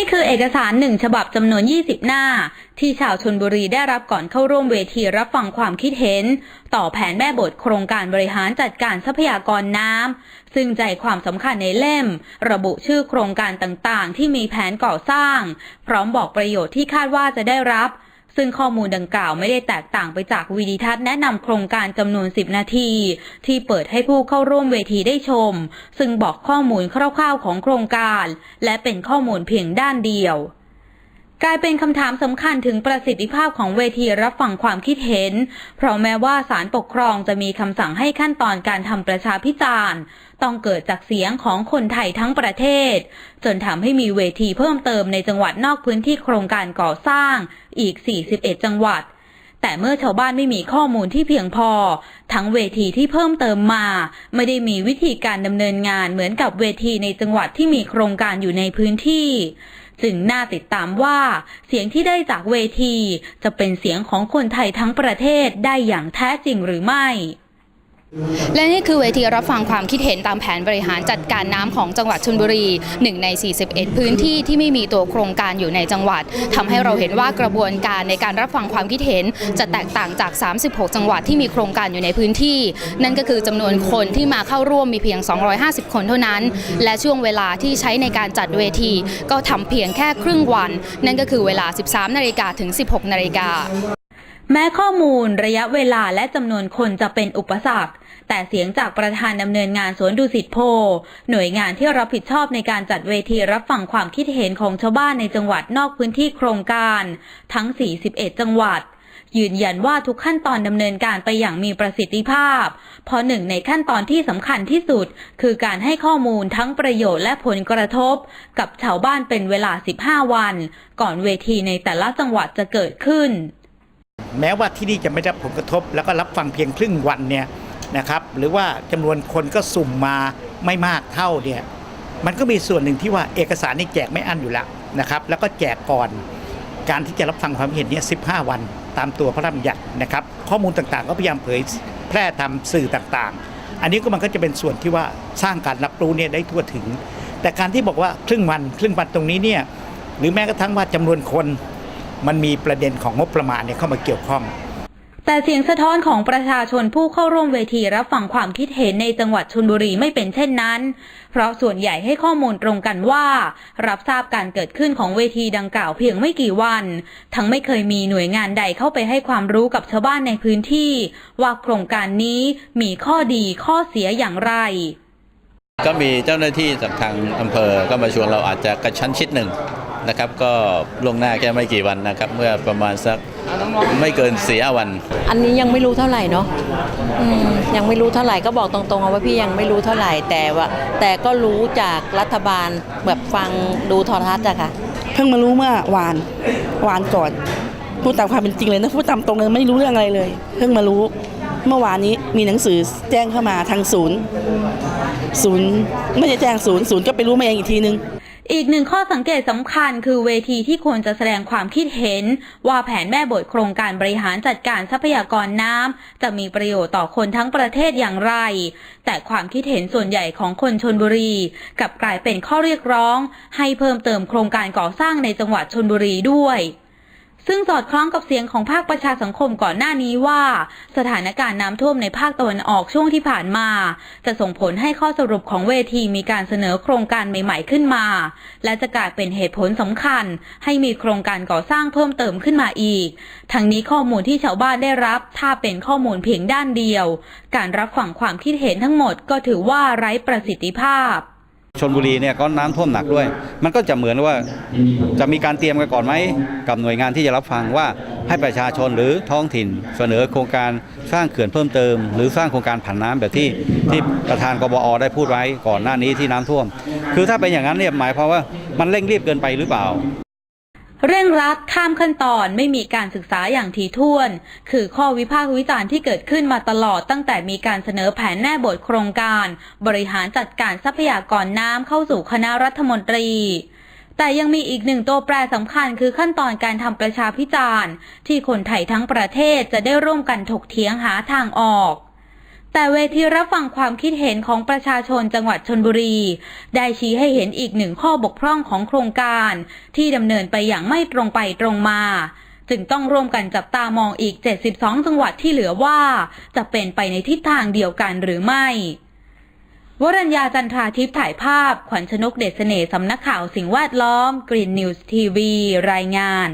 นี่คือเอกสารหนึ่งฉบับจำนวน 20 หน้า ที่ชาวชนบุรีได้รับก่อนเข้าร่วมเวทีรับฟังความคิดเห็น ต่อแผนแม่บทโครงการบริหารจัดการทรัพยากรน้ำซึ่งใจความสำคัญในเล่ม ระบุชื่อโครงการต่างๆ ที่มีแผนก่อสร้าง พร้อมบอกประโยชน์ที่คาดว่าจะได้รับ ซึ่งข้อมูลดังกล่าวไม่ได้แตกต่างไปจากวีดีทัศน์แนะนำโครงการจำนวน 10 นาที ที่เปิดให้ผู้เข้าร่วมเวทีได้ชม ซึ่งบอกข้อมูลคร่าวๆของโครงการ และเป็นข้อมูลเพียงด้านเดียว กลายเป็นคำถามสำคัญถึงประสิทธิภาพของเวทีรับฟังความคิดเห็น เพราะแม้ว่าศาลปกครองจะมีคำสั่งให้ขั้นตอนการทำประชาพิจารณ์ ต้องเกิดจากเสียงของคนไทยทั้งประเทศ จนทำให้มีเวทีเพิ่มเติมในจังหวัดนอกพื้นที่โครงการก่อสร้างอีก 41 จังหวัด แต่เมื่อชาวบ้านไม่มีข้อมูลที่เพียงพอ ทั้งเวทีที่เพิ่มเติมมา ไม่ได้มีวิธีการดำเนินงานเหมือนกับเวทีในจังหวัดที่มีโครงการอยู่ในพื้นที่จึงน่าติดตามว่า เสียงที่ได้จากเวที จะเป็นเสียงของคนไทยทั้งประเทศได้อย่างแท้จริงหรือไม่ และนี่คือเวทีรับฟังความคิดเห็นตามแผนบริหารจัดการน้ำของจังหวัดชลบุรีหนึ่งใน 41 พื้นที่ที่ไม่มีตัวโครงการอยู่ในจังหวัดทำให้เราเห็นว่ากระบวนการในการรับฟังความคิดเห็น จะแตกต่างจาก 36 จังหวัดที่มีโครงการอยู่ในพื้นที่ นั่นก็คือจำนวนคนที่มาเข้าร่วมมีเพียง 250 คนเท่านั้น และช่วงเวลาที่ใช้ในการจัดเวที ก็ทำเพียงแค่ครึ่งวัน นั่นก็คือเวลา 13 นาฬิกาถึง 16 นาฬิกา แม้ข้อมูลระยะเวลาและจำนวนคนจะเป็นอุปสรรค แต่เสียงจากประธานดำเนินงานสวนดุสิตโพ หน่วยงานที่รับผิดชอบในการจัดเวทีรับฟังความคิดเห็นของชาวบ้านในจังหวัดนอกพื้นที่โครงการ ทั้ง 41 จังหวัด ยืนยันว่าทุกขั้นตอนดำเนินการไปอย่างมีประสิทธิภาพ เพราะหนึ่งในขั้นตอนที่สำคัญที่สุด คือการให้ข้อมูลทั้งประโยชน์และผลกระทบ กับชาวบ้านเป็นเวลา 15 วัน ก่อนเวทีในแต่ละจังหวัดจะเกิดขึ้น แม้ว่าที่นี่จะไม่ได้ผลกระทบ แล้วก็รับฟังเพียงครึ่งวันเนี่ยนะครับหรือว่าจำนวนคนก็สุ่มมาไม่มากเท่าเนี่ยมันก็มีส่วนหนึ่งที่ว่าเอกสารนี่แจกไม่อั้นอยู่แล้วนะครับแล้วก็แจกก่อนการที่จะรับฟังความเห็นเนี่ย15 วันตามตัวพระราชบัญญัตินะครับ ข้อมูลต่างๆ ก็พยายามเผยแพร่ตามสื่อต่างๆ อันนี้ก็มันก็จะเป็นส่วนที่ว่าสร้างการรับรู้เนี่ยได้ทั่วถึง แต่การที่บอกว่าครึ่งวันครึ่งวันตรงนี้เนี่ยหรือแม้กระทั่งว่าจำนวนคน มันมีประเด็นของงบประมาณเนี่ยเข้ามาเกี่ยวข้อง แต่เสียงสะท้อนของประชาชนผู้เข้าร่วมเวทีรับฟังความคิดเห็นในจังหวัดชลบุรีไม่เป็นเช่นนั้น เพราะส่วนใหญ่ให้ข้อมูลตรงกันว่า รับทราบการเกิดขึ้นของเวทีดังกล่าวเพียงไม่กี่วัน ทั้งไม่เคยมีหน่วยงานใดเข้าไปให้ความรู้กับชาวบ้านในพื้นที่ ว่าโครงการนี้มีข้อดีข้อเสียอย่างไรก็มีเจ้าหน้าที่จากทางอำเภอก็มาชวนเราอาจจะกระชั้นชิดหนึ่ง นะครับ ก็ล่วงหน้าแค่ไม่กี่วันนะครับ เมื่อประมาณสักไม่เกินสี่ห้าวัน อันนี้ยังไม่รู้เท่าไหร่เนาะอืมยังไม่รู้เท่าไหร่ก็บอกตรงๆเอาว่าพี่ยังไม่รู้เท่าไหร่แต่ว่า แต่ก็รู้จากรัฐบาลแบบฟังดูโทรทัศน์อะค่ะ เพิ่งมารู้เมื่อวานวานก่อน พูดตามความเป็นจริงเลยนะพูดตามตรงเลยไม่รู้เรื่องอะไรเลย เพิ่งมารู้เมื่อวานนี้มีหนังสือแจ้งเข้ามาทางศูนย์ ศูนย์ไม่ได้แจ้งศูนย์ศูนย์ก็ไปรู้มาเองอีกทีนึง อีกหนึ่งข้อสังเกตสำคัญคือเวทีที่ควรจะแสดงความคิดเห็น ว่าแผนแม่บทโครงการบริหารจัดการทรัพยากรน้ำจะมีประโยชน์ต่อคนทั้งประเทศอย่างไร แต่ความคิดเห็นส่วนใหญ่ของคนชนบุรีกับกลายเป็นข้อเรียกร้อง ให้เพิ่มเติมโครงการก่อสร้างในจังหวัดชนบุรีด้วย ซึ่งสอดคล้องกับเสียงของภาคประชาสังคมก่อนหน้านี้ว่า สถานการณ์น้ำท่วมในภาคตะวันออกช่วงที่ผ่านมา จะส่งผลให้ข้อสรุปของเวทีมีการเสนอโครงการใหม่ ๆขึ้นมา และจะกลายเป็นเหตุผลสำคัญ ให้มีโครงการก่อสร้างเพิ่มเติมขึ้นมาอีก ทั้งนี้ข้อมูลที่ชาวบ้านได้รับ ถ้าเป็นข้อมูลเพียงด้านเดียว การรับฟังความคิดเห็นทั้งหมดก็ถือว่าไร้ประสิทธิภาพ ชนบุรีเนี่ยก็น้ำท่วมหนักด้วย มันก็จะเหมือนว่าจะมีการเตรียมกันก่อนไหมกับหน่วยงานที่จะรับฟังว่าให้ประชาชนหรือท้องถิ่น เสนอโครงการสร้างเขื่อนเพิ่มเติม หรือสร้างโครงการผันน้ำแบบที่ที่ประธานกบอได้พูดไว้ก่อนหน้านี้ที่น้ำท่วม คือถ้าเป็นอย่างนั้นเนี่ยหมายความว่ามันเร่งรีบเกินไปหรือเปล่า เร่งรัดข้ามขั้นตอนไม่มีการศึกษาอย่างถี่ถ้วน คือข้อวิพากษ์วิจารณ์ที่เกิดขึ้นมาตลอดตั้งแต่มีการเสนอแผนแน่บทโครงการ บริหารจัดการทรัพยากรน้ำเข้าสู่คณะรัฐมนตรีแต่ยังมีอีกหนึ่งตัวแปรสำคัญคือขั้นตอนการทำประชาพิจารณ์ ที่คนไทยทั้งประเทศจะได้ร่วมกันถกเถียงหาทางออก แต่เวทีรับฟังความคิดเห็นของประชาชนจังหวัดชนบุรี ได้ชี้ให้เห็นอีกหนึ่งข้อบกพร่องของโครงการ ที่ดำเนินไปอย่างไม่ตรงไปตรงมา จึงต้องร่วมกันจับตามองอีก 72 จังหวัดที่เหลือว่า จะเป็นไปในทิศทางเดียวกันหรือไม่ วรัญญาจันทราทิพย์ถ่ายภาพ ขวัญชนกเดชเสน่ห์สำนักข่าวสิ่งแวดล้อม Green News TV รายงาน